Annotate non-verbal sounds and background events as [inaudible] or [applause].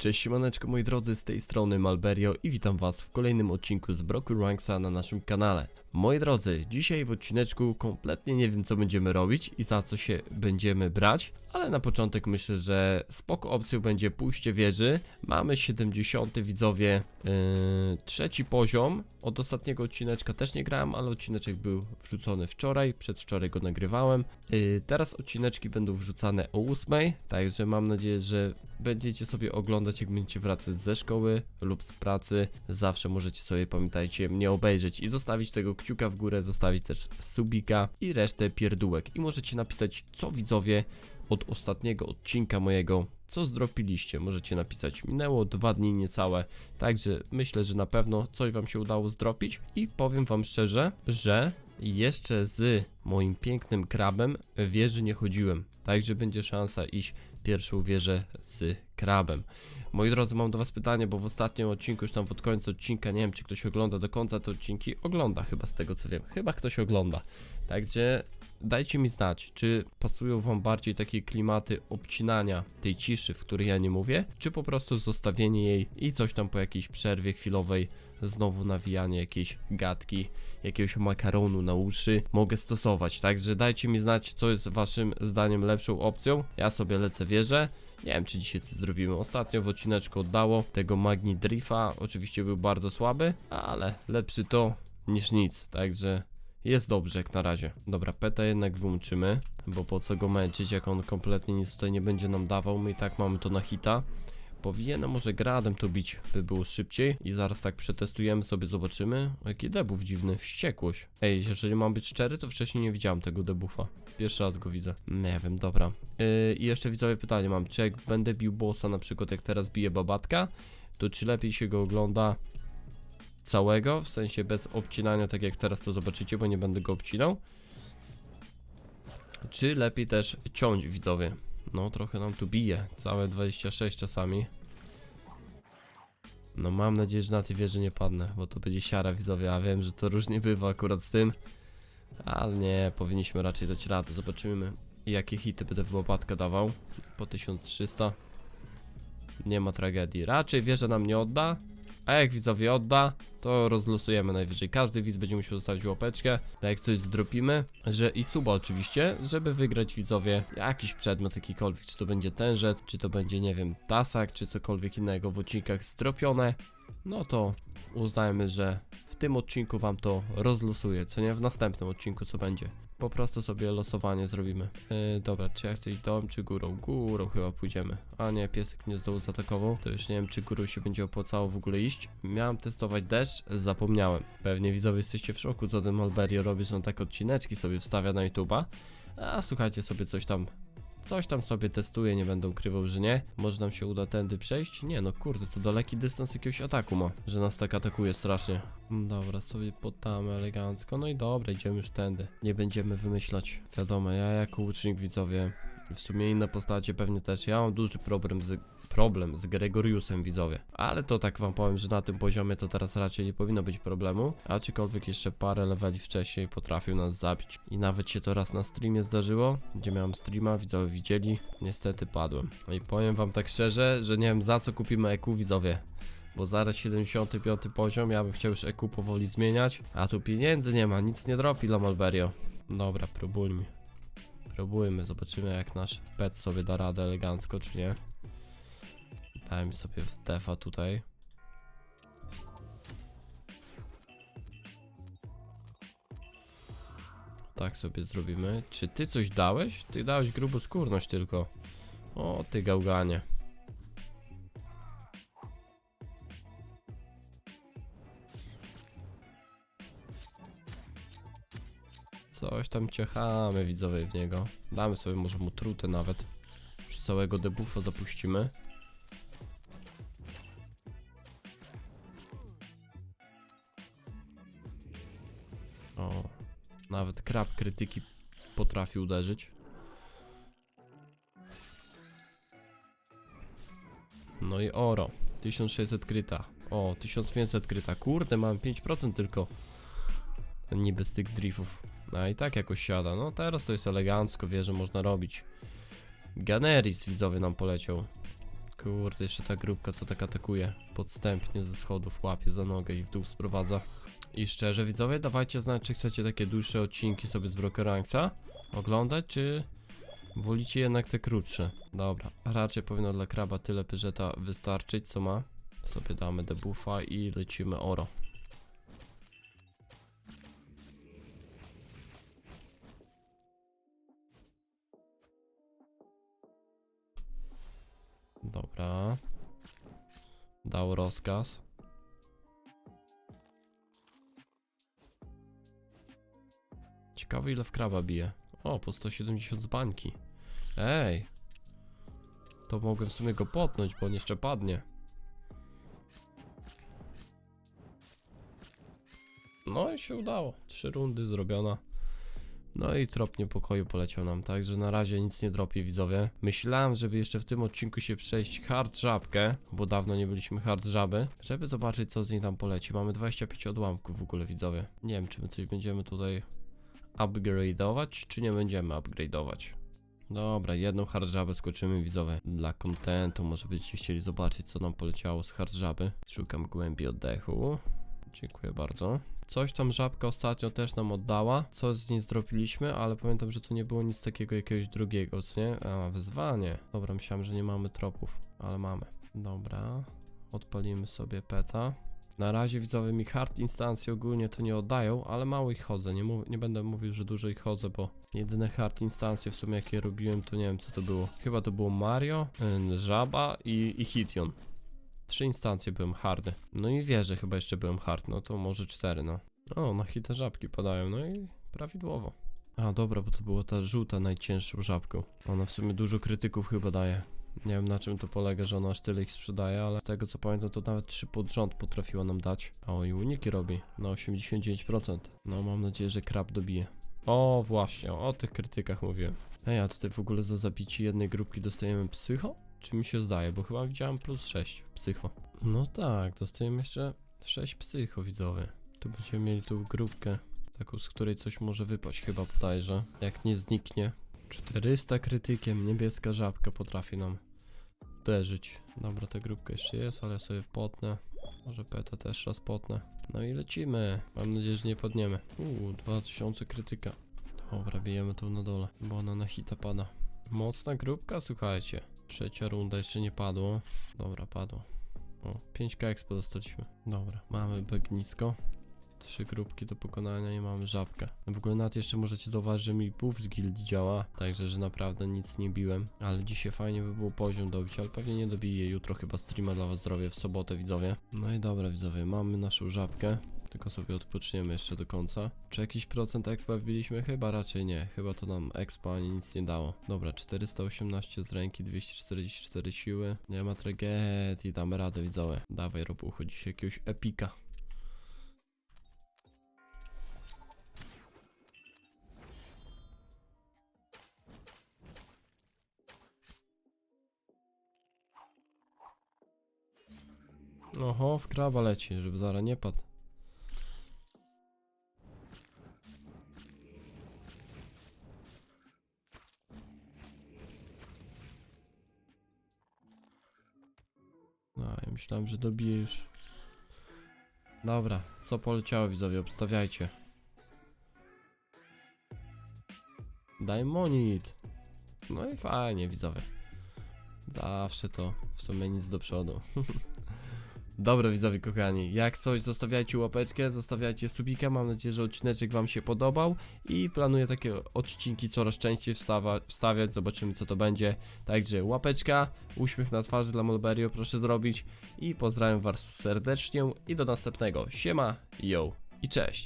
Cześć siemaneczko moi drodzy, z tej strony Malberio i witam was w kolejnym odcinku z Broken Ranksa na naszym kanale. Moi drodzy, dzisiaj w odcineczku kompletnie nie wiem co będziemy robić i za co się będziemy brać, ale na początek myślę, że spoko opcją będzie pójście wieży. Mamy 70 widzowie, yy, trzeci poziom. Od ostatniego odcineczka też nie grałem, ale odcineczek był wrzucony wczoraj, przedwczoraj go nagrywałem. Yy, teraz odcineczki będą wrzucane o 8, także mam nadzieję, że będziecie sobie oglądać jak będziecie wracać ze szkoły lub z pracy. Zawsze możecie sobie, pamiętajcie, mnie obejrzeć i zostawić tego kciuka w górę, zostawić też subika i resztę pierdółek. I możecie napisać, co widzowie od ostatniego odcinka mojego, co zdropiliście. Możecie napisać, minęło dwa dni niecałe, także myślę, że na pewno coś wam się udało zdropić i powiem wam szczerze, że jeszcze z moim pięknym krabem wieży nie chodziłem, także będzie szansa iść pierwszą wieżę z krabem. Moi drodzy, mam do was pytanie, bo w ostatnim odcinku, już tam pod końcu odcinka, nie wiem czy ktoś ogląda do końca te odcinki, ogląda chyba z tego co wiem, chyba ktoś ogląda. Także dajcie mi znać, czy pasują wam bardziej takie klimaty obcinania tej ciszy, w której ja nie mówię, czy po prostu zostawienie jej i coś tam po jakiejś przerwie chwilowej, znowu nawijanie jakiejś gadki, jakiegoś makaronu na uszy mogę stosować. Także dajcie mi znać, co jest waszym zdaniem lepszą opcją. Ja sobie lecę wieżę. Nie wiem, czy dzisiaj coś zrobimy. Ostatnio w odcineczku oddało tego Magni Drifa. Oczywiście był bardzo słaby, ale lepszy to niż nic. Także jest dobrze jak na razie. Dobra, peta jednak wyłączymy, bo po co go męczyć, jak on kompletnie nic tutaj nie będzie nam dawał. My i tak mamy to na hita. Powinienem może gradem to bić, by było szybciej. I zaraz tak przetestujemy sobie, zobaczymy. O, jaki debuff dziwny, wściekłość. Ej, jeżeli mam być szczery, to wcześniej nie widziałem tego debuffa. Pierwszy raz go widzę. Nie wiem, dobra. Yy, I jeszcze widzowie pytanie mam, czy jak będę bił bossa, na przykład jak teraz bije babatka, to czy lepiej się go ogląda całego, w sensie bez obcinania, tak jak teraz to zobaczycie, bo nie będę go obcinał. Czy lepiej też ciąć, widzowie? No, trochę nam tu bije. Całe 26 czasami. No, mam nadzieję, że na tej wieży nie padnę, bo to będzie siara, widzowie. A wiem, że to różnie bywa akurat z tym. Ale nie, powinniśmy raczej dać radę. Zobaczymy, jakie hity będę w łopatka dawał. Po 1300. Nie ma tragedii. Raczej wieża nam nie odda. A jak widzowie odda, to rozlosujemy najwyżej. Każdy widz będzie musiał zostawić łapeczkę, a jak coś zdropimy, że i suba oczywiście, żeby wygrać widzowie jakiś przedmiot jakikolwiek, czy to będzie tenżet, czy to będzie, nie wiem, tasak, czy cokolwiek innego w odcinkach zdropione, no to uznajmy, że w tym odcinku wam to rozlosuję, co nie w następnym odcinku, co będzie. Po prostu sobie losowanie zrobimy. Yy, dobra, czy ja chcę iść dołem, czy górą? Górą chyba pójdziemy. A nie, piesek mnie z dołu zaatakował. To już nie wiem, czy górą się będzie opłacało w ogóle iść. Miałem testować deszcz, zapomniałem. Pewnie widzowie jesteście w szoku, co ten Malberio robi, że on tak odcineczki sobie wstawia na YouTube'a. A słuchajcie sobie coś tam Coś tam sobie testuję, nie będę ukrywał, że nie. Może nam się uda tędy przejść? Nie, no kurde, to daleki dystans jakiegoś ataku ma, że nas tak atakuje strasznie. Mm, Dobra, sobie poddamy elegancko. No i dobra, idziemy już tędy. Nie będziemy wymyślać. Wiadomo, ja jako łucznik widzowie, w sumie inne postacie pewnie też. Ja mam duży problem z, problem z Gregoriusem widzowie. Ale to tak wam powiem, że na tym poziomie to teraz raczej nie powinno być problemu. Aczkolwiek jeszcze parę leveli wcześniej potrafił nas zabić. I nawet się to raz na streamie zdarzyło, gdzie miałem streama, widzowie widzieli. Niestety padłem. No i powiem wam tak szczerze, że nie wiem za co kupimy EQ widzowie. Bo zaraz 75 poziom, ja bym chciał już EQ powoli zmieniać. A tu pieniędzy nie ma, nic nie dropi dla Malberio. Dobra, próbujmy. Próbujmy, zobaczymy jak nasz pet sobie da radę elegancko, czy nie. Dajmy sobie w defa tutaj. Tak sobie zrobimy. Czy ty coś dałeś? Ty dałeś grubą skórność tylko. O, ty gałganie. Coś tam ciechamy widzowie w niego. Damy sobie może mu trutę nawet. Już całego debuffa zapuścimy. O, nawet krab krytyki potrafi uderzyć. No i oro. 1600 kryta. O, 1500 kryta. Kurde, mam 5% tylko. Niby z tych driftów. No i tak jakoś siada. No teraz to jest elegancko, wie, że można robić. Ganeris widzowy nam poleciał. Kurde, jeszcze ta grupka, co tak atakuje podstępnie ze schodów, łapie za nogę i w dół sprowadza. I szczerze, widzowie, dawajcie znać, czy chcecie takie dłuższe odcinki sobie z Broker Ranksa oglądać, czy wolicie jednak te krótsze. Dobra, raczej powinno dla kraba tyle pyżeta wystarczyć, co ma. Sobie damy debuffa i lecimy oro. Dał rozkaz. Ciekawe ile w kraba bije. O, po 170 z bańki. Ej! To mogłem w sumie go potnąć, bo on jeszcze padnie. No i się udało. Trzy rundy zrobiona. No i trop niepokoju poleciał nam, także na razie nic nie dropi widzowie. Myślałem, żeby jeszcze w tym odcinku się przejść hard żabkę, bo dawno nie byliśmy hard żaby, żeby zobaczyć co z niej tam poleci. Mamy 25 odłamków w ogóle widzowie. Nie wiem czy my coś będziemy tutaj upgrade'ować, czy nie będziemy upgrade'ować. Dobra, jedną hard żabę skoczymy widzowie. Dla kontentu może będziecie chcieli zobaczyć co nam poleciało z hard żaby. Szukam głębi oddechu. Dziękuję bardzo. Coś tam żabka ostatnio też nam oddała. Coś z niej zrobiliśmy, ale pamiętam, że tu nie było nic takiego jakiegoś drugiego, co nie? A, wyzwanie. Dobra, myślałem, że nie mamy tropów, ale mamy. Dobra. Odpalimy sobie peta. Na razie widzowie mi hard instancje ogólnie to nie oddają, ale mało ich chodzę. Nie, nie będę mówił, że dużo ich chodzę, bo jedyne hard instancje w sumie jakie robiłem to nie wiem co to było. Chyba to było Mario, y, Żaba i, i Hition. Trzy instancje byłem hardy. No i wierzę, chyba jeszcze byłem hard, no to może cztery, no. O, na hite żabki padają, no i prawidłowo. A dobra, bo to była ta żółta najcięższą żabką. Ona w sumie dużo krytyków chyba daje. Nie wiem na czym to polega, że ona aż tyle ich sprzedaje, ale z tego co pamiętam to nawet trzy pod rząd potrafiła nam dać. O i uniki robi na 89%. No mam nadzieję, że krab dobije. O właśnie, o tych krytykach mówiłem. Ej, a tutaj w ogóle za zabicie jednej grupki dostajemy psycho? Czy mi się zdaje, bo chyba widziałem plus 6 psycho. No tak, dostajemy jeszcze 6 psycho widzowie. Tu będziemy mieli tą grupkę, taką z której coś może wypaść chyba bodajże. Jak nie zniknie. 400 krytykiem, niebieska żabka potrafi nam uderzyć. Dobra, ta grupka jeszcze jest, ale sobie potnę. Może peta też raz potnę. No i lecimy. Mam nadzieję, że nie padniemy. Uuu, 2000 krytyka. Dobra, bijemy tu na dole, bo ona na hita pada. Mocna grupka, słuchajcie. Trzecia runda jeszcze nie padło. Dobra, padło. O, 5k expo dostaliśmy. Dobra, mamy bagnisko. Trzy grupki do pokonania i mamy żabkę. W ogóle nawet jeszcze możecie zauważyć, że mi buff z gildii działa, także że naprawdę nic nie biłem. Ale dzisiaj fajnie by było poziom dobić, ale pewnie nie dobiję. Jutro chyba streama dla was zrobię w sobotę, widzowie. No i dobra, widzowie, mamy naszą żabkę. Tylko sobie odpoczniemy jeszcze do końca. Czy jakiś procent expa wbiliśmy? Chyba raczej nie. Chyba to nam expa ani nic nie dało. Dobra, 418 z ręki, 244 siły. Nie ma tragedii, damy radę widzowie. Dawaj robuchu, dziś jakiegoś epika. Oho, w kraba leci, żeby zaraz nie padł. Myślałem, że dobije już. Dobra, co poleciało widzowie, obstawiajcie. Daj monit. No i fajnie widzowie. Zawsze to w sumie nic do przodu. [laughs] Dobra widzowie kochani, jak coś zostawiajcie łapeczkę, zostawiajcie subika, mam nadzieję, że odcineczek wam się podobał i planuję takie odcinki coraz częściej wstawa, wstawiać, zobaczymy co to będzie. Także łapeczka, uśmiech na twarzy dla Molberio proszę zrobić i pozdrawiam was serdecznie i do następnego. Siema, yo i cześć.